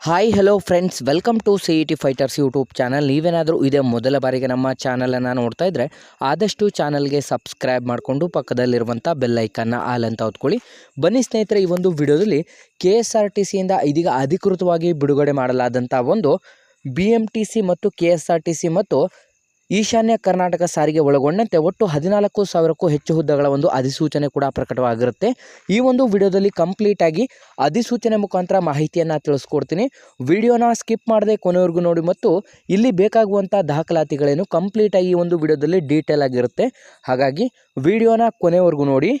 Hi hello friends welcome to C E T fighters YouTube channel ನೀವೇನಾದರೂ ಇದೇ ಮೊದಲ ಬಾರಿಗೆ ನಮ್ಮ ಚಾನಲನ್ನು ನೋಡ್ತಾ ಇದ್ದರೆ ಆದಷ್ಟು ಚಾನಲ್ಗೆ ಸಬ್ಸ್ಕ್ರೈಬ್ ಮಾಡಿಕೊಂಡು ಪಕ್ಕದಲ್ಲಿರುವಂಥ ಬೆಲ್ ಐಕನ್ನ ಆಲ್ ಅಂತ ಹೊತ್ಕೊಳ್ಳಿ. ಬನ್ನಿ ಸ್ನೇಹಿತರೆ, ಈ ಒಂದು ವಿಡಿಯೋದಲ್ಲಿ ಕೆ ಎಸ್ ಆರ್ ಟಿ ಸಿಯಿಂದ ಇದೀಗ ಅಧಿಕೃತವಾಗಿ ಬಿಡುಗಡೆ ಮಾಡಲಾದಂಥ ಒಂದು ಬಿ ಎಂ ಟಿ ಸಿ ಮತ್ತು K S R T C ಮತ್ತು ಈಶಾನ್ಯ ಕರ್ನಾಟಕ ಸಾರಿಗೆ ಒಳಗೊಂಡಂತೆ ಒಟ್ಟು ಹದಿನಾಲ್ಕು ಸಾವಿರಕ್ಕೂ ಹೆಚ್ಚು ಹುದ್ದೆಗಳ ಒಂದು ಅಧಿಸೂಚನೆ ಕೂಡ ಪ್ರಕಟವಾಗಿರುತ್ತೆ. ಈ ಒಂದು ವಿಡಿಯೋದಲ್ಲಿ ಕಂಪ್ಲೀಟಾಗಿ ಅಧಿಸೂಚನೆ ಮುಖಾಂತರ ಮಾಹಿತಿಯನ್ನು ತಿಳಿಸ್ಕೊಡ್ತೀನಿ. ವಿಡಿಯೋನ ಸ್ಕಿಪ್ ಮಾಡದೆ ಕೊನೆವರೆಗೂ ನೋಡಿ ಮತ್ತು ಇಲ್ಲಿ ಬೇಕಾಗುವಂಥ ದಾಖಲಾತಿಗಳೇನು ಕಂಪ್ಲೀಟಾಗಿ ಈ ಒಂದು ವಿಡಿಯೋದಲ್ಲಿ ಡೀಟೇಲ್ ಆಗಿರುತ್ತೆ. ಹಾಗಾಗಿ ವಿಡಿಯೋನ ಕೊನೆವರೆಗೂ ನೋಡಿ.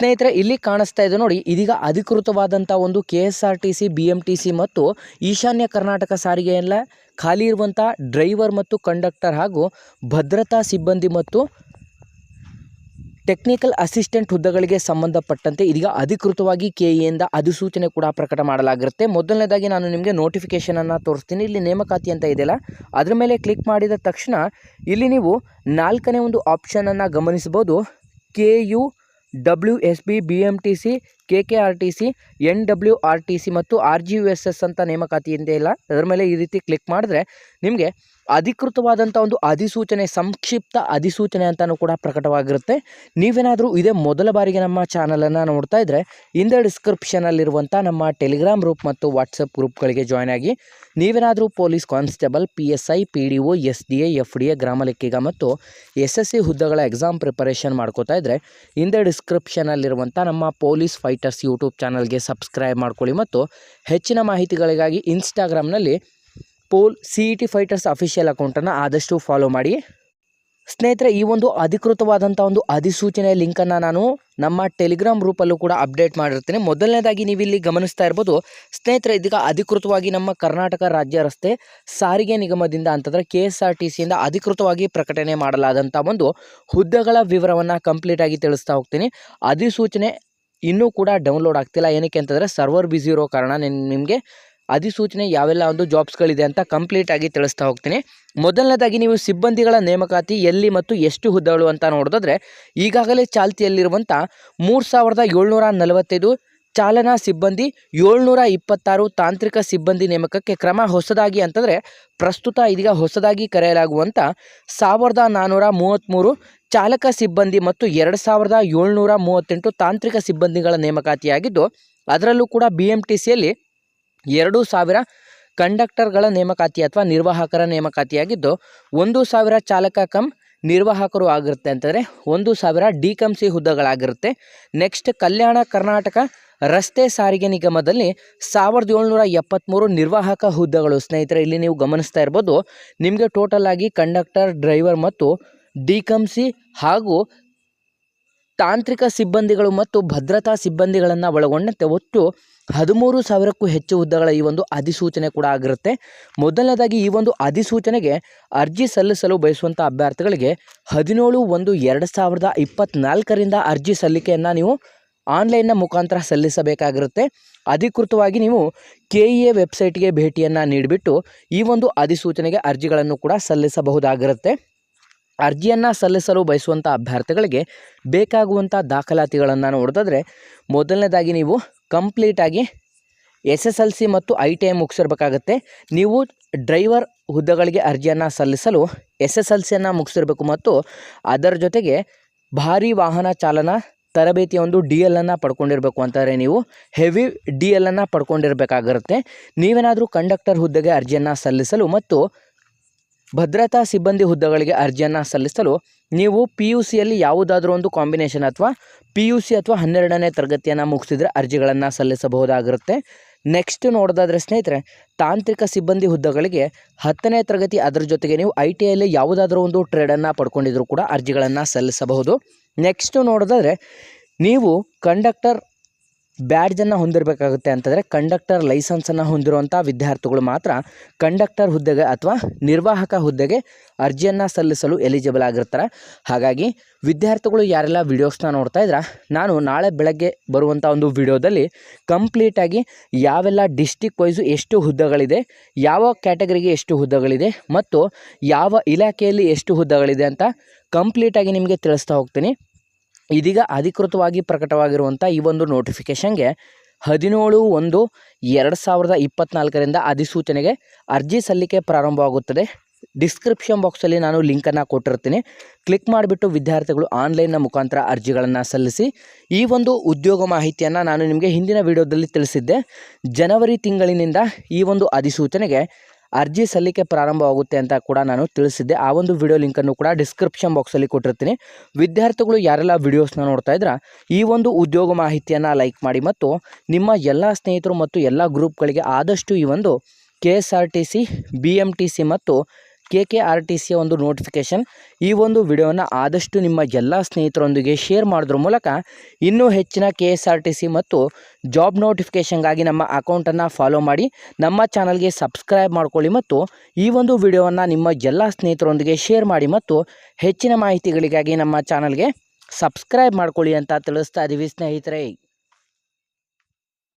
ಸ್ನೇಹಿತರೆ, ಇಲ್ಲಿ ಕಾಣಿಸ್ತಾ ಇದೆ ನೋಡಿ, ಇದೀಗ ಅಧಿಕೃತವಾದಂಥ ಒಂದು K S R T C B M T C ಮತ್ತು ಈಶಾನ್ಯ ಕರ್ನಾಟಕ ಸಾರಿಗೆಯಲ್ಲ ಖಾಲಿ ಇರುವಂಥ ಡ್ರೈವರ್ ಮತ್ತು ಕಂಡಕ್ಟರ್ ಹಾಗೂ ಭದ್ರತಾ ಸಿಬ್ಬಂದಿ ಮತ್ತು ಟೆಕ್ನಿಕಲ್ ಅಸಿಸ್ಟೆಂಟ್ ಹುದ್ದೆಗಳಿಗೆ ಸಂಬಂಧಪಟ್ಟಂತೆ ಇದೀಗ ಅಧಿಕೃತವಾಗಿ ಕೆ ಎಯಿಂದ ಅಧಿಸೂಚನೆ ಕೂಡ ಪ್ರಕಟ ಮಾಡಲಾಗಿರುತ್ತೆ. ಮೊದಲನೇದಾಗಿ ನಾನು ನಿಮಗೆ ನೋಟಿಫಿಕೇಷನನ್ನು ತೋರಿಸ್ತೀನಿ. ಇಲ್ಲಿ ನೇಮಕಾತಿ ಅಂತ ಇದೆಯಲ್ಲ, ಅದರ ಮೇಲೆ ಕ್ಲಿಕ್ ಮಾಡಿದ ತಕ್ಷಣ ಇಲ್ಲಿ ನೀವು ನಾಲ್ಕನೇ ಒಂದು ಆಪ್ಷನನ್ನು ಗಮನಿಸ್ಬೋದು K U W S B B M T C K K R T C, N W R T C ಮತ್ತು R G U S S ಅಂತ ನೇಮಕಾತಿ ಇದೆ ಇಲ್ಲ. ಅದರ ಮೇಲೆ ಈ ರೀತಿ ಕ್ಲಿಕ್ ಮಾಡಿದ್ರೆ ನಿಮಗೆ ಅಧಿಕೃತವಾದಂಥ ಒಂದು ಅಧಿಸೂಚನೆ, ಸಂಕ್ಷಿಪ್ತ ಅಧಿಸೂಚನೆ ಅಂತಲೂ ಕೂಡ ಪ್ರಕಟವಾಗಿರುತ್ತೆ. ನೀವೇನಾದರೂ ಇದೇ ಮೊದಲ ಬಾರಿಗೆ ನಮ್ಮ ಚಾನಲನ್ನು ನೋಡ್ತಾ ಇದ್ದರೆ ಹಿಂದೆ ಡಿಸ್ಕ್ರಿಪ್ಷನಲ್ಲಿರುವಂಥ ನಮ್ಮ ಟೆಲಿಗ್ರಾಮ್ ಗ್ರೂಪ್ ಮತ್ತು ವಾಟ್ಸಪ್ ಗ್ರೂಪ್ಗಳಿಗೆ ಜಾಯ್ನ್ ಆಗಿ ನೀವೇನಾದರೂ police constable, P S I, P D O, S D A, F D A, ಗ್ರಾಮ ಲೆಕ್ಕಿಗ ಮತ್ತು ಎಸ್ ಎಸ್ ಸಿ ಹುದ್ದೆಗಳ ಎಕ್ಸಾಮ್ ಪ್ರಿಪರೇಷನ್ ಮಾಡ್ಕೋತಾ ಇದ್ದರೆ ಹಿಂದೆ ಡಿಸ್ಕ್ರಿಪ್ಷನಲ್ಲಿರುವಂಥ ನಮ್ಮ ಪೊಲೀಸ್ ಫೈಟರ್ಸ್ ಯೂಟ್ಯೂಬ್ ಚಾನಲ್ಗೆ ಸಬ್ಸ್ಕ್ರೈಬ್ ಮಾಡ್ಕೊಳ್ಳಿ ಮತ್ತು ಹೆಚ್ಚಿನ ಮಾಹಿತಿಗಳಿಗಾಗಿ ಇನ್ಸ್ಟಾಗ್ರಾಮ್ನಲ್ಲಿ pole C E T fighters official ಅಕೌಂಟನ್ನು ಆದಷ್ಟು ಫಾಲೋ ಮಾಡಿ. ಸ್ನೇಹಿತರೆ, ಈ ಒಂದು ಅಧಿಕೃತವಾದಂಥ ಒಂದು ಅಧಿಸೂಚನೆ ಲಿಂಕನ್ನು ನಾನು ನಮ್ಮ ಟೆಲಿಗ್ರಾಮ್ ಗ್ರೂಪಲ್ಲೂ ಕೂಡ ಅಪ್ಡೇಟ್ ಮಾಡಿರ್ತೀನಿ. ಮೊದಲನೇದಾಗಿ ನೀವು ಇಲ್ಲಿ ಗಮನಿಸ್ತಾ ಇರ್ಬೋದು, ಸ್ನೇಹಿತರೆ, ಇದೀಗ ಅಧಿಕೃತವಾಗಿ ನಮ್ಮ ಕರ್ನಾಟಕ ರಾಜ್ಯ ರಸ್ತೆ ಸಾರಿಗೆ ನಿಗಮದಿಂದ ಅಂತಂದರೆ ಕೆ ಎಸ್ ಆರ್ ಟಿ ಸಿಯಿಂದ ಅಧಿಕೃತವಾಗಿ ಪ್ರಕಟಣೆ ಮಾಡಲಾದಂಥ ಒಂದು ಹುದ್ದೆಗಳ ವಿವರವನ್ನು ಕಂಪ್ಲೀಟಾಗಿ ತಿಳಿಸ್ತಾ ಹೋಗ್ತೀನಿ. ಅಧಿಸೂಚನೆ ಇನ್ನೂ ಕೂಡ ಡೌನ್ಲೋಡ್ ಆಗ್ತಿಲ್ಲ. ಏನಕ್ಕೆ ಅಂತಂದರೆ ಸರ್ವರ್ ಬ್ಯುಸಿ ಇರೋ ಕಾರಣ ನಿಮಗೆ ಅಧಿಸೂಚನೆ ಯಾವೆಲ್ಲ ಒಂದು ಜಾಬ್ಸ್ಗಳಿದೆ ಅಂತ ಕಂಪ್ಲೀಟಾಗಿ ತಿಳಿಸ್ತಾ ಹೋಗ್ತೀನಿ. ಮೊದಲನೇದಾಗಿ ನೀವು ಸಿಬ್ಬಂದಿಗಳ ನೇಮಕಾತಿ ಎಲ್ಲಿ ಮತ್ತು ಎಷ್ಟು ಹುದ್ದೆಗಳು ಅಂತ ನೋಡಿದ್ರೆ ಈಗಾಗಲೇ ಚಾಲ್ತಿಯಲ್ಲಿರುವಂಥ ಮೂರು ಸಾವಿರದ ಏಳ್ನೂರ ನಲವತ್ತೈದು ಚಾಲನಾ ಸಿಬ್ಬಂದಿ, ಏಳ್ನೂರ ಇಪ್ಪತ್ತಾರು ತಾಂತ್ರಿಕ ಸಿಬ್ಬಂದಿ ನೇಮಕಕ್ಕೆ ಕ್ರಮ ಹೊಸದಾಗಿ ಅಂತಂದರೆ ಪ್ರಸ್ತುತ ಇದೀಗ ಹೊಸದಾಗಿ ಕರೆಯಲಾಗುವಂಥ ಸಾವಿರದ ನಾನ್ನೂರ ಮೂವತ್ತ್ಮೂರು ಚಾಲಕ ಸಿಬ್ಬಂದಿ ಮತ್ತು ಎರಡು ಸಾವಿರದ ಏಳ್ನೂರ ಮೂವತ್ತೆಂಟು ತಾಂತ್ರಿಕ ಸಿಬ್ಬಂದಿಗಳ ನೇಮಕಾತಿಯಾಗಿದ್ದು, ಅದರಲ್ಲೂ ಕೂಡ ಬಿ ಎಂ ಟಿ ಸಿಯಲ್ಲಿ ಎರಡು ಸಾವಿರ ಕಂಡಕ್ಟರ್ಗಳ ನೇಮಕಾತಿ ಅಥವಾ ನಿರ್ವಾಹಕರ ನೇಮಕಾತಿಯಾಗಿದ್ದು, ಒಂದು ಸಾವಿರ ಚಾಲಕ ಕಮ್ ನಿರ್ವಾಹಕರು ಆಗಿರುತ್ತೆ ಅಂತಂದರೆ ಒಂದು ಸಾವಿರ ಡಿ ಕಮ್ ಸಿ ಹುದ್ದೆಗಳಾಗಿರುತ್ತೆ. ನೆಕ್ಸ್ಟ್ ಕಲ್ಯಾಣ ಕರ್ನಾಟಕ ರಸ್ತೆ ಸಾರಿಗೆ ನಿಗಮದಲ್ಲಿ ಸಾವಿರದ ಏಳ್ನೂರ ಎಪ್ಪತ್ತ್ಮೂರು ನಿರ್ವಾಹಕ ಹುದ್ದೆಗಳು. ಸ್ನೇಹಿತರೆ, ಇಲ್ಲಿ ನೀವು ಗಮನಿಸ್ತಾ ಇರ್ಬೋದು, ನಿಮಗೆ ಟೋಟಲ್ ಆಗಿ ಕಂಡಕ್ಟರ್, ಡ್ರೈವರ್ ಮತ್ತು ಡಿ ಕಮ್ ಸಿ ಹಾಗೂ ತಾಂತ್ರಿಕ ಸಿಬ್ಬಂದಿಗಳು ಮತ್ತು ಭದ್ರತಾ ಸಿಬ್ಬಂದಿಗಳನ್ನು ಒಳಗೊಂಡಂತೆ ಒಟ್ಟು ಹದಿಮೂರು ಸಾವಿರಕ್ಕೂ ಹೆಚ್ಚು ಹುದ್ದೆಗಳ ಈ ಒಂದು ಅಧಿಸೂಚನೆ ಕೂಡ ಆಗಿರುತ್ತೆ. ಮೊದಲನೇದಾಗಿ ಈ ಒಂದು ಅಧಿಸೂಚನೆಗೆ ಅರ್ಜಿ ಸಲ್ಲಿಸಲು ಬಯಸುವಂಥ ಅಭ್ಯರ್ಥಿಗಳಿಗೆ ಹದಿನೇಳು ಒಂದು ಎರಡು ಸಾವಿರದ ಇಪ್ಪತ್ತ್ನಾಲ್ಕರಿಂದ ಅರ್ಜಿ ಸಲ್ಲಿಕೆಯನ್ನು ನೀವು ಆನ್ಲೈನ್ನ ಮುಖಾಂತರ ಸಲ್ಲಿಸಬೇಕಾಗಿರುತ್ತೆ. ಅಧಿಕೃತವಾಗಿ ನೀವು ಕೆ ಇ ಎ ವೆಬ್ಸೈಟ್ಗೆ ಭೇಟಿಯನ್ನು ನೀಡಿಬಿಟ್ಟು ಈ ಒಂದು ಅಧಿಸೂಚನೆಗೆ ಅರ್ಜಿಗಳನ್ನು ಕೂಡ ಸಲ್ಲಿಸಬಹುದಾಗಿರುತ್ತೆ. ಅರ್ಜಿಯನ್ನು ಸಲ್ಲಿಸಲು ಬಯಸುವಂಥ ಅಭ್ಯರ್ಥಿಗಳಿಗೆ ಬೇಕಾಗುವಂಥ ದಾಖಲಾತಿಗಳನ್ನು ನೋಡಿದ್ರೆ ಮೊದಲನೇದಾಗಿ ನೀವು ಕಂಪ್ಲೀಟಾಗಿ ಎಸ್ ಎಸ್ ಎಲ್ ಸಿ ಮತ್ತು ಐ ಟಿ ಐ ಮುಗಿಸಿರ್ಬೇಕಾಗತ್ತೆ. ನೀವು ಡ್ರೈವರ್ ಹುದ್ದೆಗಳಿಗೆ ಅರ್ಜಿಯನ್ನು ಸಲ್ಲಿಸಲು ಎಸ್ ಎಸ್ ಎಲ್ ಸಿಯನ್ನು ಮುಗಿಸಿರ್ಬೇಕು ಮತ್ತು ಅದರ ಜೊತೆಗೆ ಭಾರಿ ವಾಹನ ಚಾಲನಾ ತರಬೇತಿಯ ಒಂದು ಡಿ ಎಲ್ಲನ್ನು ಪಡ್ಕೊಂಡಿರಬೇಕು ಅಂತಾರೆ ನೀವು. ಹೆವಿ ಡಿ ಎಲ್ಲನ್ನು ಪಡ್ಕೊಂಡಿರಬೇಕಾಗಿರುತ್ತೆ ನೀವೇನಾದರೂ ಕಂಡಕ್ಟರ್ ಹುದ್ದೆಗೆ ಅರ್ಜಿಯನ್ನು ಸಲ್ಲಿಸಲು ಮತ್ತು ಭದ್ರತಾ ಸಿಬ್ಬಂದಿ ಹುದ್ದೆಗಳಿಗೆ ಅರ್ಜಿಯನ್ನು ಸಲ್ಲಿಸಲು ನೀವು ಪಿ ಯು ಸಿಯಲ್ಲಿ ಯಾವುದಾದ್ರೂ ಒಂದು ಕಾಂಬಿನೇಷನ್ ಅಥವಾ ಪಿ ಯು ಸಿ ಅಥವಾ ಹನ್ನೆರಡನೇ ತರಗತಿಯನ್ನು ಮುಗಿಸಿದರೆ ಅರ್ಜಿಗಳನ್ನು ಸಲ್ಲಿಸಬಹುದಾಗಿರುತ್ತೆ. ನೆಕ್ಸ್ಟ್ ನೋಡೋದಾದರೆ ಸ್ನೇಹಿತರೆ, ತಾಂತ್ರಿಕ ಸಿಬ್ಬಂದಿ ಹುದ್ದೆಗಳಿಗೆ ಹತ್ತನೇ ತರಗತಿ ಅದರ ಜೊತೆಗೆ ನೀವು ಐ ಟಿ ಐಲಿ ಯಾವುದಾದ್ರೂ ಒಂದು ಟ್ರೇಡನ್ನು ಪಡ್ಕೊಂಡಿದ್ರು ಕೂಡ ಅರ್ಜಿಗಳನ್ನು ಸಲ್ಲಿಸಬಹುದು. ನೆಕ್ಸ್ಟು ನೋಡೋದಾದ್ರೆ, ನೀವು ಕಂಡಕ್ಟರ್ ಬ್ಯಾಡ್ಜನ್ನು ಹೊಂದಿರಬೇಕಾಗುತ್ತೆ ಅಂತಂದರೆ ಕಂಡಕ್ಟರ್ ಲೈಸೆನ್ಸನ್ನು ಹೊಂದಿರುವಂಥ ವಿದ್ಯಾರ್ಥಿಗಳು ಮಾತ್ರ ಕಂಡಕ್ಟರ್ ಹುದ್ದೆಗೆ ಅಥವಾ ನಿರ್ವಾಹಕ ಹುದ್ದೆಗೆ ಅರ್ಜಿಯನ್ನು ಸಲ್ಲಿಸಲು ಎಲಿಜಿಬಲ್ ಆಗಿರ್ತಾರೆ. ಹಾಗಾಗಿ ವಿದ್ಯಾರ್ಥಿಗಳು ಯಾರೆಲ್ಲ ವಿಡಿಯೋಸ್ನ ನೋಡ್ತಾ ಇದ್ರೆ, ನಾನು ನಾಳೆ ಬೆಳಗ್ಗೆ ಬರುವಂಥ ಒಂದು ವಿಡಿಯೋದಲ್ಲಿ ಕಂಪ್ಲೀಟಾಗಿ ಯಾವೆಲ್ಲ ಡಿಸ್ಟಿಕ್ ವೈಸು ಎಷ್ಟು ಹುದ್ದೆಗಳಿದೆ, ಯಾವ ಕ್ಯಾಟಗರಿಗೆ ಎಷ್ಟು ಹುದ್ದೆಗಳಿದೆ ಮತ್ತು ಯಾವ ಇಲಾಖೆಯಲ್ಲಿ ಎಷ್ಟು ಹುದ್ದೆಗಳಿದೆ ಅಂತ ಕಂಪ್ಲೀಟಾಗಿ ನಿಮಗೆ ತಿಳಿಸ್ತಾ ಹೋಗ್ತೀನಿ. ಇದೀಗ ಅಧಿಕೃತವಾಗಿ ಪ್ರಕಟವಾಗಿರುವಂಥ ಈ ಒಂದು ನೋಟಿಫಿಕೇಷನ್ಗೆ ಹದಿನೇಳು ಒಂದು ಎರಡು ಸಾವಿರದ ಇಪ್ಪತ್ತ್ನಾಲ್ಕರಿಂದ ಅಧಿಸೂಚನೆಗೆ ಅರ್ಜಿ ಸಲ್ಲಿಕೆ ಪ್ರಾರಂಭವಾಗುತ್ತದೆ. ಡಿಸ್ಕ್ರಿಪ್ಷನ್ ಬಾಕ್ಸಲ್ಲಿ ನಾನು ಲಿಂಕನ್ನು ಕೊಟ್ಟಿರ್ತೀನಿ. ಕ್ಲಿಕ್ ಮಾಡಿಬಿಟ್ಟು ವಿದ್ಯಾರ್ಥಿಗಳು ಆನ್ಲೈನ್ನ ಮುಖಾಂತರ ಅರ್ಜಿಗಳನ್ನು ಸಲ್ಲಿಸಿ. ಈ ಒಂದು ಉದ್ಯೋಗ ಮಾಹಿತಿಯನ್ನು ನಾನು ನಿಮಗೆ ಹಿಂದಿನ ವಿಡಿಯೋದಲ್ಲಿ ತಿಳಿಸಿದ್ದೆ. ಜನವರಿ ತಿಂಗಳಿನಿಂದ ಈ ಒಂದು ಅಧಿಸೂಚನೆಗೆ ಅರ್ಜಿ ಸಲ್ಲಿಕೆ ಪ್ರಾರಂಭವಾಗುತ್ತೆ ಅಂತ ಕೂಡ ನಾನು ತಿಳಿಸಿದ್ದೆ. ಆ ಒಂದು ವಿಡಿಯೋ ಲಿಂಕನ್ನು ಕೂಡ ಡಿಸ್ಕ್ರಿಪ್ಷನ್ ಬಾಕ್ಸಲ್ಲಿ ಕೊಟ್ಟಿರ್ತೀನಿ. ವಿದ್ಯಾರ್ಥಿಗಳು ಯಾರೆಲ್ಲ ವಿಡಿಯೋಸ್ನ ನೋಡ್ತಾ ಇದ್ರೆ, ಈ ಒಂದು ಉದ್ಯೋಗ ಮಾಹಿತಿಯನ್ನು ಲೈಕ್ ಮಾಡಿ ಮತ್ತು ನಿಮ್ಮ ಎಲ್ಲ ಸ್ನೇಹಿತರು ಮತ್ತು ಎಲ್ಲ ಗ್ರೂಪ್ಗಳಿಗೆ ಆದಷ್ಟು ಈ ಒಂದು K S R T C B M T C ಮತ್ತು ಕೆ ಕೆ ಆರ್ ಟಿ ಸಿಯ ಒಂದು ನೋಟಿಫಿಕೇಷನ್ ಈ ಒಂದು ವಿಡಿಯೋನ ಆದಷ್ಟು ನಿಮ್ಮ ಎಲ್ಲ ಸ್ನೇಹಿತರೊಂದಿಗೆ ಶೇರ್ ಮಾಡೋದ್ರ ಮೂಲಕ ಇನ್ನೂ ಹೆಚ್ಚಿನ K S R T C ಮತ್ತು ಜಾಬ್ ನೋಟಿಫಿಕೇಷನ್ಗಾಗಿ ನಮ್ಮ ಅಕೌಂಟನ್ನು ಫಾಲೋ ಮಾಡಿ, ನಮ್ಮ ಚಾನಲ್ಗೆ ಸಬ್ಸ್ಕ್ರೈಬ್ ಮಾಡ್ಕೊಳ್ಳಿ ಮತ್ತು ಈ ಒಂದು ವಿಡಿಯೋವನ್ನು ನಿಮ್ಮ ಎಲ್ಲ ಸ್ನೇಹಿತರೊಂದಿಗೆ ಶೇರ್ ಮಾಡಿ ಮತ್ತು ಹೆಚ್ಚಿನ ಮಾಹಿತಿಗಳಿಗಾಗಿ ನಮ್ಮ ಚಾನಲ್ಗೆ ಸಬ್ಸ್ಕ್ರೈಬ್ ಮಾಡ್ಕೊಳ್ಳಿ ಅಂತ ತಿಳಿಸ್ತಾ ಇದ್ದೀವಿ ಸ್ನೇಹಿತರೆ.